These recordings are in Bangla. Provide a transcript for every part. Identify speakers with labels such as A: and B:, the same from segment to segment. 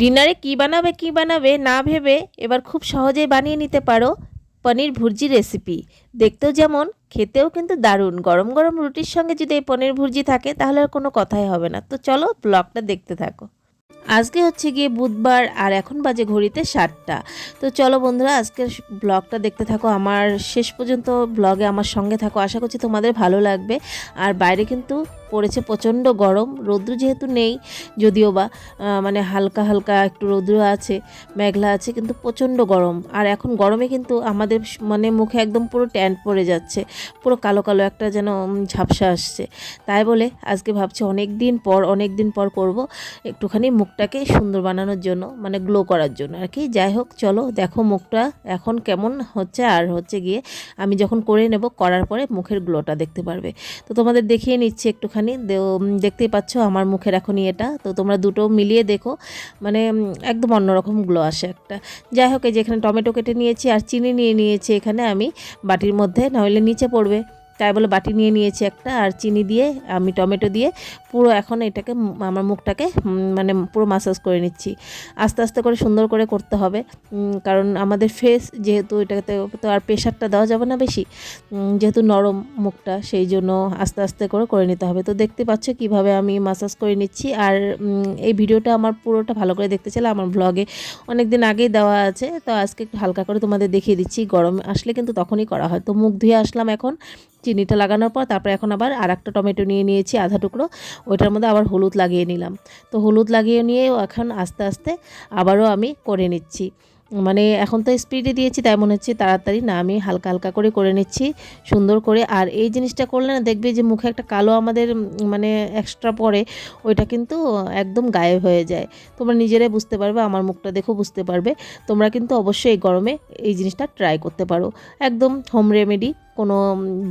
A: ডিনারে কি বানাবে কি বানাবে, না ভেবে এবার খুব সহজেই বানিয়ে নিতে পারো পনির ভুর্জি রেসিপি দেখতেও যেমন, খেতেও কিন্তু দারুণ। গরম গরম রুটির সঙ্গে যদি এই পনির ভুর্জি থাকে, তাহলে আর কোনো কথাই হবে না। তো চলো ব্লগটা দেখতে থাকো। আজকে হচ্ছে গিয়ে বুধবার, আর এখন বাজে ঘড়িতে সাতটা। তো চলো বন্ধুরা, আজকের ব্লগটা দেখতে থাকো। আমার শেষ পর্যন্ত ব্লগে আমার সঙ্গে থাকো। আশা করছি তোমাদের ভালো লাগবে। আর বাইরে কিন্তু পড়েছে, প্রচণ্ড গরম। রৌদ্র যেহেতু নেই, যদিও বা মানে হালকা হালকা একটু রৌদ্র আছে, মেঘলা আছে, কিন্তু প্রচণ্ড গরম। আর এখন গরমে কিন্তু আমাদের মানে মুখে একদম পুরো ট্যান্ট পড়ে যাচ্ছে, পুরো কালো কালো একটা যেন ঝাপসা আসছে। তাই বলে আজকে ভাবছি অনেক দিন পর, অনেক দিন পর করব একটুখানি মুখটাকে সুন্দর বানানোর জন্য মানে গ্লো করার জন্য আর কি। যাই হোক, চলো দেখো মুখটা এখন কেমন হচ্ছে, আর হচ্ছে গিয়ে আমি যখন করে নেব, করার পরে মুখের গ্লোটা দেখতে পারবে। তো তোমাদের দেখিয়ে নিচ্ছি একটুখানি। উম, দেখতেই পাচ্ছ আমার মুখের এখনই এটা। তো তোমরা দুটো মিলিয়ে দেখো। মানে একদম অন্যরকম গ্লো আসে একটা। যাই হোক এই যে এখানে টমেটো কেটে নিয়েছি আর চিনি নিয়ে নিয়েছি এখানে আমি। বাটির মধ্যে নাহলে নিচে পড়বে। তাই বলে বাটি নিয়ে নিয়েছি একটা আর চিনি দিয়ে আমি টমেটো দিয়ে পুরো এখন এটাকে আমার মুখটাকে মানে পুরো মাসাজ করে নিচ্ছি। আস্তে আস্তে করে সুন্দর করে করতে হবে কারণ আমাদের ফেস যেহেতু এটাতে তো আর প্রেশারটা দেওয়া যাবে না বেশি যেহেতু নরম মুখটা, সেই জন্য আস্তে আস্তে করে করে নিতে হবে। তো দেখতে পাচ্ছ কীভাবে আমি মাসাজ করে নিচ্ছি, আর এই ভিডিওটা আমার পুরোটা ভালো করে দেখতে চাইলে আমার ব্লগে অনেক দিন আগেই দেওয়া আছে, তো আজকে একটু হালকা করে তোমাদের দেখিয়ে দিচ্ছি। গরম আসলে কিন্তু তখনই করা হয়। তো মুখ ধুয়ে আসলাম এখন, চিনিটা লাগানোর পর, তারপরে এখন আবার আর একটা টমেটো নিয়ে নিয়েছি, আধা টুকরো। ওইটার মধ্যে আবার হলুদ লাগিয়ে নিলাম। তো হলুদ লাগিয়ে নিয়ে এখন আস্তে আস্তে আবারও আমি করে নিচ্ছি। মানে এখন তো স্পিডে দিয়েছি, তাই মনে হচ্ছে তাড়াতাড়ি। না, আমি হালকা হালকা করে করে নিচ্ছি, সুন্দর করে। আর এই জিনিসটা করলে না, দেখবে যে মুখে একটা কালো আমাদের মানে এক্সট্রা পড়ে, ওইটা কিন্তু একদম গায়েব হয়ে যায়। তোমরা নিজেরাই বুঝতে পারবে, আমার মুখটা দেখো বুঝতে পারবে। তোমরা কিন্তু অবশ্যই গরমে এই জিনিসটা ট্রাই করতে পারো। একদম হোম রেমেডি কোনো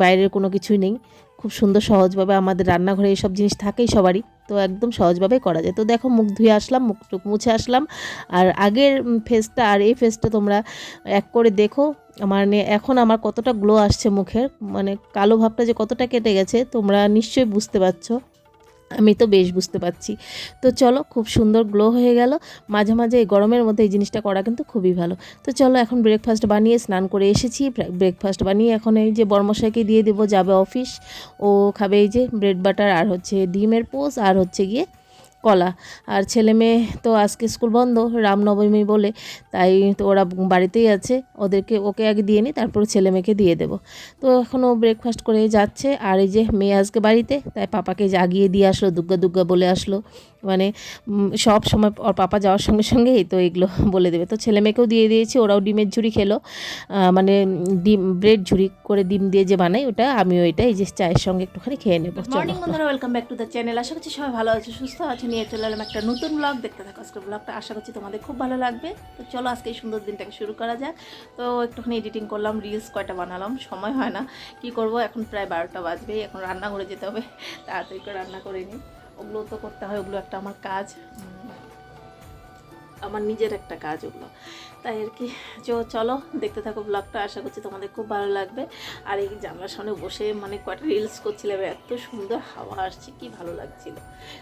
A: বাইরের কোনো কিছুই নেই। খুব সুন্দর সহজভাবে আমাদের রান্নাঘরে এইসব জিনিস থাকেই সবারই, তো একদম সহজভাবে করা যায়। তো দেখো মুখ ধুয়ে আসলাম, মুখ টুক মুছে আসলাম। আর আগের ফেসটা আর এই ফেসটা তোমরা এক করে দেখো। মানে এখন আমার কতটা গ্লো আসছে মুখের মানে কালো ভাবটা যে কতটা কেটে গেছে, তোমরা নিশ্চয়ই বুঝতে পারছ। আমি তো বেশ বুঝতে পারছি। তো চলো, খুব সুন্দর গ্লো হয়ে গেল। মাঝে মাঝে এই গরমের মধ্যে এই জিনিসটা করা কিন্তু খুবই ভালো। তো চলো, এখন ব্রেকফাস্ট বানিয়ে স্নান করে এসেছি। ব্রেকফাস্ট বানিয়ে এখন এই যে বর্মশাইকে দিয়ে দেবো, যাবে অফিস ও খাবে এই যে ব্রেড বাটার আর হচ্ছে ডিমের পোস আর হচ্ছে গিয়ে কলা। আর ছেলে মেয়ে তো আজকে স্কুল বন্ধ রামনবমী বলে। তাই তো ওরা বাড়িতেই আছে। ওদেরকে ওকে আগে দিয়ে নিই তারপর ছেলে মেয়েকে দিয়ে দেবো। তো এখনও ব্রেকফাস্ট করে যাচ্ছে। আর এই যে মেয়ে আজকে বাড়িতে তাই পাপাকে জাগিয়ে দিয়ে আসলো দুগ্গা দুগ্গা বলে আসলো। মানে সব সময় ওর পাপা যাওয়ার সঙ্গে সঙ্গেই তো এগুলো বলে দেবে। তো ছেলে মেয়েকেও দিয়ে দিয়েছি ওরাও ডিমের ঝুড়ি খেলো। মানে ডিম ব্রেড ঝুড়ি করে ডিম দিয়ে যে বানাই ওটা আমি ওইটা এই যে চায়ের সঙ্গে একটুখানি খেয়ে নেব। মর্নিং বন্ধুরা welcome back to the channel আশা করছি সবাই ভালো আছে সুস্থ আছে নিয়ে চলে এলাম একটা নতুন ব্লগ দেখতে থাকো আজকের ব্লগটা আশা করছি তোমাদের খুব ভালো লাগবে। তো চলো আজকে এই সুন্দর দিনটাকে শুরু করা যাক। তো একটুখানি এডিটিং করলাম রিলস কয়টা বানালাম, সময় হয় না। কি করব? এখন প্রায় বারোটা বাজবে। এখন রান্না করে যেতে হবে। তাড়াতাড়ি করে রান্না করে নিই। ওগুলো তো করতে হয়, ওগুলো একটা আমার কাজ। আমার নিজের একটা কাজ ওগুলো তাই আর কি চলো দেখতে থাকো ব্লগটা আশা করছি তোমাদের খুব ভালো লাগবে। আর এই জানলার সামনে বসে মানে কয়টা রিলস করছিলাম, এত সুন্দর হাওয়া আসছে, কি ভালো লাগছিল।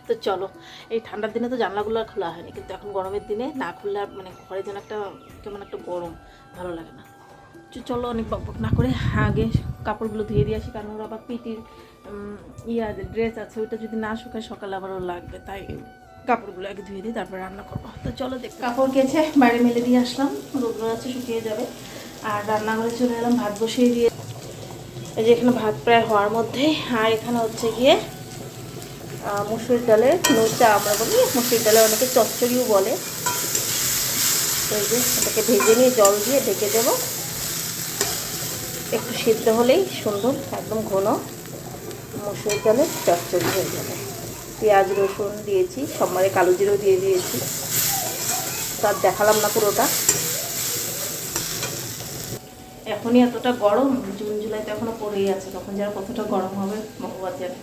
A: তো চলো, এই ঠান্ডার দিনে তো জানলাগুলো আর খোলা হয়নি, কিন্তু এখন গরমের দিনে না খুললে মানে ঘরে যেন একটা কেমন একটা গরম, ভালো লাগে না। চলো অনেক বকবক না করে আগে কাপড়গুলো ধুয়ে দিয়ে আসি, কারণ ওর আবার পিটির ইয়া ড্রেস আছে, ওইটা যদি না শুকায় সকালে আবার ওর লাগবে, তাই। কাপড়গুলো আগে ধুয়ে দিই তারপর রান্না করব। তো চলো দেখ কাপড় কেচে বাইরে মেলে দিয়ে আসলাম, রোদ্র আছে, শুকিয়ে যাবে। আর রান্নাঘরে চলে এলাম, ভাত বসিয়ে দিয়ে। এই যে এখানে ভাত প্রায় হওয়ার মধ্যে। আর এখানে হচ্ছে গিয়ে মুসুর ডালের নোচা আমরা বলি। মুসুর ডালে অনেকে চচ্চড়িও বলে। এই যে এটাকে ভেজে নিয়ে জল দিয়ে ঢেকে দেবো। একটু সিদ্ধ হলেই সুন্দর, একদম ঘন মসুর ডালের চচ্চড়ি হয়ে যাবে। পেঁয়াজ, রসুন দিয়েছি, সোমবারে কালো জিরো দিয়ে দিয়েছি। তার দেখালাম না পুরোটা। এখনই এতটা গরম, জুন জুলাইতে এখনও পড়েই আছে, তখন যারা কতটা গরম হবে ভগবান জানে।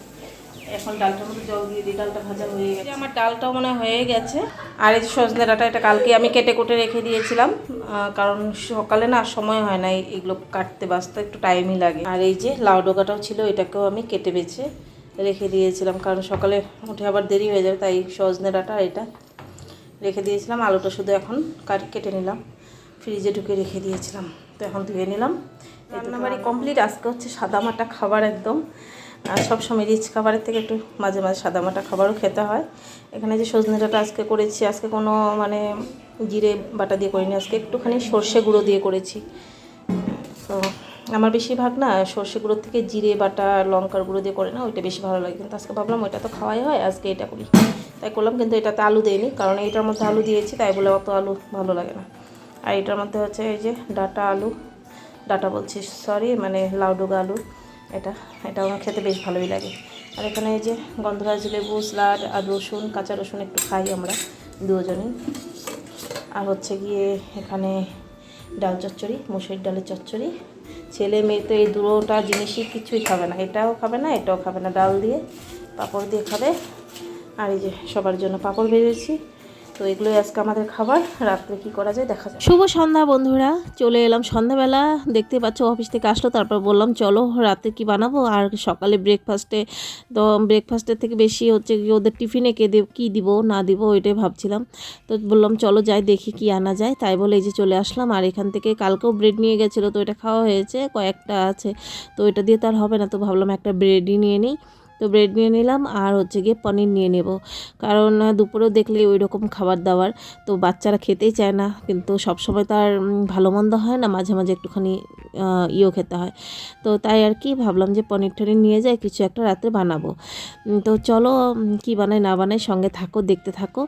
A: এখন ডালটার মধ্যে জল দিয়ে দিই, ডালটা ভাজা হয়ে গেছে। আমার ডালটাও মনে হয় গেছে। আর এই যে সজনে ডাঁটা, এটা কালকে আমি কেটে কুটে রেখে দিয়েছিলাম কারণ সকালে না সময় হয় না এই- এগুলো কাটতে, বাঁচতে একটু টাইমই লাগে। আর এই যে লাউ ডোকাটাও ছিল, এটাকেও আমি কেটে বেছে রেখে দিয়েছিলাম, কারণ সকালে উঠে আবার দেরি হয়ে যাবে, তাই সজনে ডাঁটা এটা
B: রেখে দিয়েছিলাম। আলুটা শুধু এখন কাটি কেটে নিলাম, ফ্রিজে ঢুকে রেখে দিয়েছিলাম। তো এখন ধুয়ে নিলাম। রান্নাবাড়ি কমপ্লিট। আজকে হচ্ছে সাদামাটা খাবার একদম। আর সবসময় রিচ খাবারের থেকে একটু মাঝে মাঝে সাদামাটা খাবারও খেতে হয়। এখানে যে সজনে ডাঁটা আজকে করেছি, আজকে কোনো মানে জিরে বাটা দিয়ে করিনি। আজকে একটুখানি সর্ষে গুঁড়ো দিয়ে করেছি। তো আমার বেশিরভাগ না সর্ষে গুঁড়োর থেকে জিরে, বাটা, লঙ্কার গুঁড়ো দিয়ে করে না, ওইটা বেশি ভালো লাগে। কিন্তু আজকে ভাবলাম ওইটা তো খাওয়াই হয়, আজকে এটা করি। তাই করলাম, কিন্তু এটাতে আলু দেয়নি কারণ এইটার মধ্যে আলু দিয়েছি, তাই বলে অত আলু ভালো লাগে না। আর এটার মধ্যে হচ্ছে এই যে ডাটা আলু, ডাটা বলছি সরি মানে লাউডুগা আলু, এটা এটা আমার খেতে বেশ ভালোই লাগে। আর এখানে এই যে গন্ধরাজ লেবু স্লাড আর রসুন, কাঁচা রসুন একটু খাই আমরা দুজনেই। আর হচ্ছে গিয়ে এখানে ডাল চচ্চড়ি মুসুরির ডালের চচ্চড়ি। ছেলে মেয়ে তো এই দুটোটা জিনিসই কিছুই খাবে না। এটাও খাবে না, এটাও খাবে না। ডাল দিয়ে পাঁপড় দিয়ে খাবে। আর এই যে সবার জন্য পাঁপড় ভেজেছি। তো এগুলোই আজকে আমাদের খাবার। রাত্রে কি করা যায় দেখা যাবে
A: শুভ সন্ধ্যা বন্ধুরা, চলে এলাম সন্ধ্যাবেলা। দেখতে পাচ্ছ অফিস থেকে আসলো, তারপর বললাম, চলো, রাতে কি বানাবো? আর সকালে ব্রেকফাস্টে তো ব্রেকফাস্টের থেকে বেশি হচ্ছে কি ওদের টিফিনে কে দেব, কী দিব, না দিব, ওইটাই ভাবছিলাম। তো বললাম, চলো যাই, দেখি কি আনা যায়। তাই বলে এই যে চলে আসলাম। আর এখান থেকে কালকেও ব্রেড নিয়ে গেছিল, তো এটা খাওয়া হয়েছে, কয়েকটা আছে। তো এটা দিয়ে তো আর হবে না, তো ভাবলাম একটা ব্রেডই নিয়ে নিই। তো ব্রেড নিয়ে নিলাম আর হচ্ছে গিয়ে পনির নিয়ে নেব। কারণ দুপুরেও দেখলে ওই রকম খাবার দাবার। তো বাচ্চারা খেতেই চায় না, কিন্তু সবসময় তো আর ভালো মন্দ হয় না, মাঝে মাঝে একটুখানি ইয়েও খেতে হয়। তো তাই আর কি ভাবলাম যে পনির টনির নিয়ে যাই, কিছু একটা রাত্রে বানাবো। তো চলো কি বানাই না বানাই সঙ্গে থাকো, দেখতে থাকো।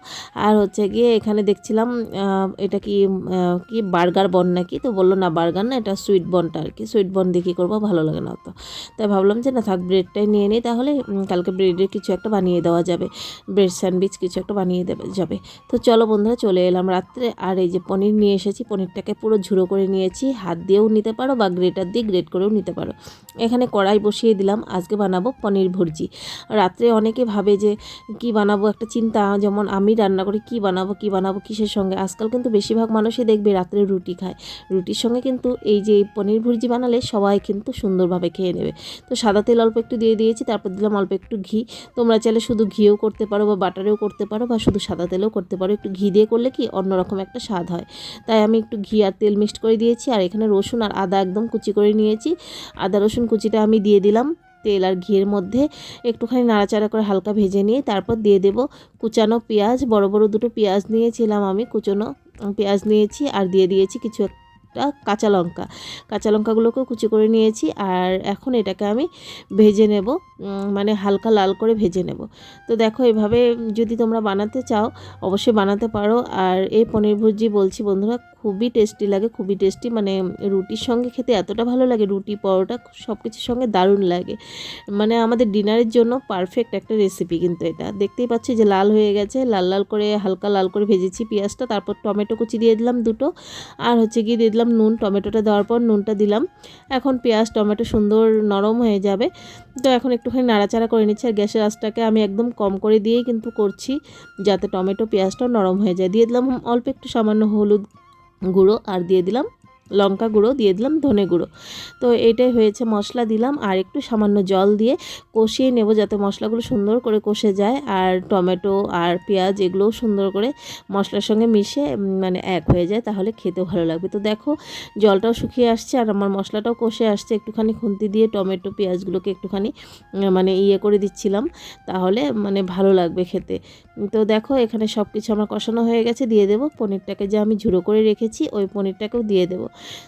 A: আর হচ্ছে গিয়ে এখানে দেখছিলাম এটা কি কি বার্গার বন নাকি? তো বলল না, বার্গার না, এটা সুইট বনটা আর কি। সুইট বন দিয়ে কী করব? ভালো লাগে না তো তাই ভাবলাম যে না, থাক, ব্রেডটাই নিয়ে নিই, তাহলে কালকে ব্রেডের কিছু একটা বানিয়ে দেওয়া যাবে। ব্রেড স্যান্ডউইচ কিছু একটা বানিয়ে দেবে, যাবে। তো চলো বন্ধুরা, চলে এলাম রাত্রে। আর এই যে পনির নিয়ে এসেছি, পনিরটাকে পুরো ঝুড়ো করে নিয়েছি। হাত দিয়েও নিতে পারো বা গ্রেটার দিয়ে গ্রেট করেও নিতে পারো। এখানে কড়াই বসিয়ে দিলাম, আজকে বানাবো পনির ভুর্জি। রাত্রে অনেকে ভাবে যে কি বানাবো, একটা চিন্তা, যেমন আমি রান্না করি, কি বানাবো কি বানাবো, কিসের সঙ্গে? আজকাল কিন্তু বেশিরভাগ মানুষই দেখবে রাত্রে রুটি খায়। রুটির সঙ্গে কিন্তু এই যে পনির ভুর্জি বানালে সবাই কিন্তু সুন্দরভাবে খেয়ে নেবে। তো সাদা তেল অল্প একটু দিয়ে দিয়েছি, তারপর দিলাম অল্প একটু ঘি। তোমরা চাইলে শুধু ঘিও করতে পারো বা বাটারেও করতে পারো বা শুধু সাদা তেলেও করতে পারো। একটু ঘি দিয়ে করলে কি অন্যরকম একটা স্বাদ হয়। তাই আমি একটু ঘি আর তেল মিক্সড করে দিয়েছি, আর এখানে রসুন আর আদা একদম কুচি করে নিয়েছি। আদা, রসুন কুচিটা আমি দিয়ে দিলাম তেল আর ঘিয়ের মধ্যে। একটুখানি নাড়াচাড়া করে হালকা ভেজে নিয়ে তারপর দিয়ে দেব কুচানো পেঁয়াজ। বড় বড় দুটো পেঁয়াজ নিয়েছিলাম আমি, কুচানো পেঁয়াজ নিয়েছি আর দিয়ে দিয়েছি কিছু একটা কাঁচা লঙ্কা। কাঁচা লঙ্কাগুলোকেও কুচি করে নিয়েছি আর এখন এটাকে আমি ভেজে নেব মানে হালকা লাল করে ভেজে নেব। তো দেখো এভাবে যদি তোমরা বানাতে চাও, অবশ্যই বানাতে পারো। আর এই পনির ভুজি বলছি বন্ধুরা খুবই টেস্টি লাগে, খুবই টেস্টি মানে রুটির সঙ্গে খেতে এতটা ভালো লাগে, রুটি, পরোটা সব কিছুর সঙ্গে দারুণ লাগে। মানে আমাদের ডিনারের জন্য পারফেক্ট একটা রেসিপি কিন্তু এটা। দেখতেই পাচ্ছি যে লাল হয়ে গেছে, লাল লাল করে, হালকা লাল করে ভেজেছি পেঁয়াজটা, তারপর টমেটো কুচি দিয়ে দিলাম দুটো, আর হচ্ছে গিয়ে দিয়ে দিলাম নুন, টমেটোটা দেওয়ার পর নুনটা দিলাম। এখন পেঁয়াজ, টমেটো সুন্দর নরম হয়ে যাবে। তো এখন একটুখানি নাড়াচাড়া করে নিচ্ছি, আর গ্যাসের আঁচটাকে আমি একদম কম করে দিয়েই কিন্তু করছি, যাতে টমেটো, পেঁয়াজটাও নরম হয়ে যায়। দিয়ে দিলাম অল্প একটু সামান্য হলুদ গুঁড়ো আর দিয়ে দিলাম লঙ্কা গুঁড়ো দিয়ে দিলাম, ধনে গুঁড়ো। তো এটাই হয়েছে, মশলা দিলাম আর একটু সামান্য জল দিয়ে কষিয়ে নেব যাতে মশলাগুলো সুন্দর করে কষে যায় আর টমেটো আর পেঁয়াজ এগুলোও সুন্দর করে মশলার সঙ্গে মিশে মানে এক হয়ে যায়, তাহলে খেতেও ভালো লাগবে। তো দেখো, জলটাও শুকিয়ে আসছে আর আমার মশলাটাও কষে আসছে। একটুখানি খুন্তি দিয়ে টমেটো, পেঁয়াজগুলোকে একটুখানি মানে ইয়ে করে দিচ্ছিলাম, তাহলে মানে ভালো লাগবে খেতে। তো দেখো, এখানে সব কিছু আমার কষানো হয়ে গেছে, দিয়ে দেবো। পনিরটাকে যে আমি ঝুড়ো করে রেখেছি, ওই পনিরটাকেও দিয়ে দেবো।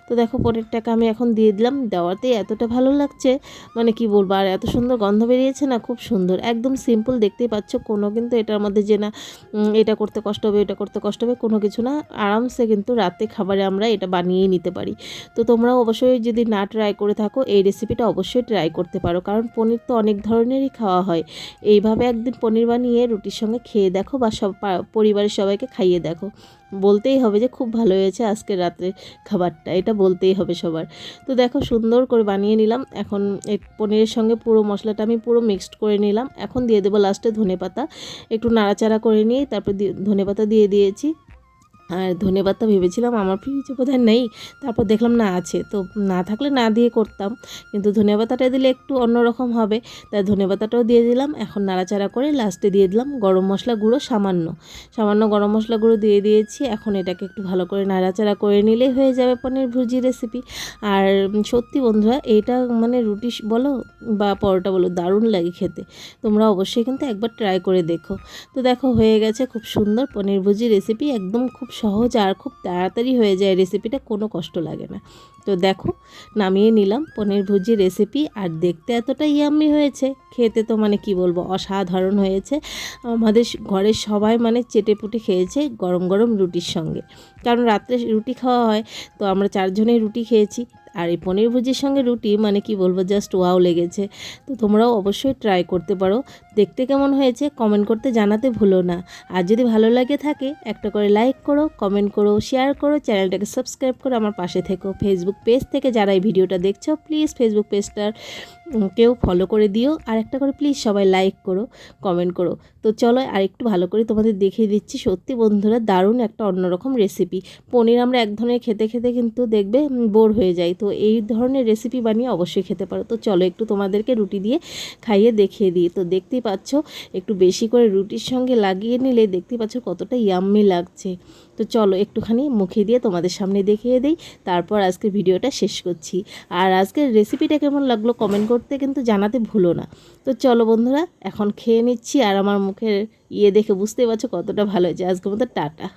A: তো দেখো পনিরটাকে আমি এখন দিয়ে দিলাম। দেওয়াতে এতটা ভালো লাগছে মানে কি বলব, আর এত সুন্দর গন্ধ বেরিয়েছে না, খুব সুন্দর। একদম সিম্পল দেখতেই পাচ্ছ, কোনো কিন্তু এটার মধ্যে যে না এটা করতে কষ্ট হবে এটা করতে কষ্ট হবে, কোনো কিছু না। আরামসে কিন্তু রাতে খাবারে আমরা এটা বানিয়েই নিতে পারি। তো তোমরাও অবশ্যই যদি না ট্রাই করে থাকো, এই রেসিপিটা অবশ্যই ট্রাই করতে পারো। কারণ পনির তো অনেক ধরনেরই খাওয়া হয়। এইভাবে একদিন পনির বানিয়ে রুটির সঙ্গে খেয়ে দেখো বা সব পরিবারের সবাইকে খাইয়ে দেখো। বলতেই হবে যে খুব ভালো হয়েছে আজকের রাত্রে খাবারটা, এটা বলতেই হবে সবার। তো দেখো সুন্দর করে বানিয়ে নিলাম। এখন পনিরের সঙ্গে পুরো মশলাটা আমি পুরো মিক্সড করে নিলাম। এখন দিয়ে দেবো লাস্টে ধনে পাতা একটু নাড়াচাড়া করে নিয়ে তারপর ধনে পাতা দিয়ে দিয়েছি। আর ধনেপাতা ভেবেছিলাম আমার ফ্রিজে বোধহয় নেই, তারপর দেখলাম না আছে। তো না থাকলে না দিয়ে করতাম, কিন্তু ধনেপাতাটা দিলে একটু অন্যরকম হবে। তাই ধনেপাতাটাও দিয়ে দিলাম, এখন নাড়াচাড়া করে লাস্টে দিয়ে দিলাম গরম মশলা গুঁড়ো সামান্য। সামান্য গরম মশলা গুঁড়ো দিয়ে দিয়েছি, এখন এটাকে একটু ভালো করে নাড়াচাড়া করে নিলেই হয়ে যাবে পনির ভুজি রেসিপি আর সত্যি বন্ধুরা এইটা মানে রুটি বলো বা পরোটা বলো, দারুণ লাগে খেতে। তোমরা অবশ্যই কিন্তু একবার ট্রাই করে দেখো। তো দেখো হয়ে গেছে খুব সুন্দর পনির ভুজি রেসিপি একদম খুব সহজ আর খুব তাড়াতাড়ি হয়ে যায় রেসিপিটা কোনো কষ্ট লাগে না। তো দেখো, নামিয়ে নিলাম পনির ভুজি রেসিপি আর দেখতে এতটা ইয়াম্মি হয়েছে, খেতে তো মানে কি বলব, অসাধারণ হয়েছে। আমাদের ঘরের সবাই মানে চেটে পুটে খেয়েছে গরম গরম রুটির সঙ্গে। কারণ রাত্রে রুটি খাওয়া হয়, তো আমরা চারজনেই রুটি খেয়েছি। আর এই পনির ভুজির সঙ্গে রুটি মানে কি বলব জাস্ট ওয়াও লেগেছে। তো তোমরাও অবশ্যই ট্রাই করতে পারো। দেখতে কেমন হয়েছে কমেন্ট করতে জানাতে ভুলো না। আর যদি ভালো লাগে থাকে, একটা করে লাইক করো কমেন্ট করো শেয়ার করো চ্যানেলটাকে সাবস্ক্রাইব করো আমার পাশে থেকো। ফেসবুক পেজ থেকে যারা এই ভিডিওটা দেখছ প্লিজ ফেসবুক পেজটার কেউ ফলো করে দিও। আর একটা করে প্লিজ সবাই লাইক করো কমেন্ট করো। তো চলো আর একটু ভালো করে তোমাদের দেখিয়ে দিচ্ছি। সত্যি বন্ধুরা, দারুণ একটা অন্যরকম রেসিপি পনির আমরা এক ধরনের খেতে খেতে কিন্তু দেখবে বোর হয়ে যায়। তো এই ধরনের রেসিপি বানিয়ে অবশ্যই খেতে পারো। তো চলো একটু তোমাদেরকে রুটি দিয়ে খাইয়ে দেখিয়ে দিই। তো দেখতেই পাচ্ছ। একটু বেশি করে রুটির সঙ্গে লাগিয়ে নিলে দেখতে পাচ্ছ কতটা ইয়াম্মি লাগছে। তো চলো একটুখানি মুখে দিয়ে তোমাদের সামনে দেখিয়ে দিই, তারপর আজকে ভিডিওটা শেষ করছি। আর আজকের রেসিপিটা কেমন লাগল কমেন্ট করতে কিন্তু জানাতে ভুলো না। তো চলো বন্ধুরা, এখন খেয়ে নিচ্ছি আর আমার মুখের ইয়ে দেখে বুঝতে পারছ কতটা ভালো হয়েছে। আজকের মতো টাটা।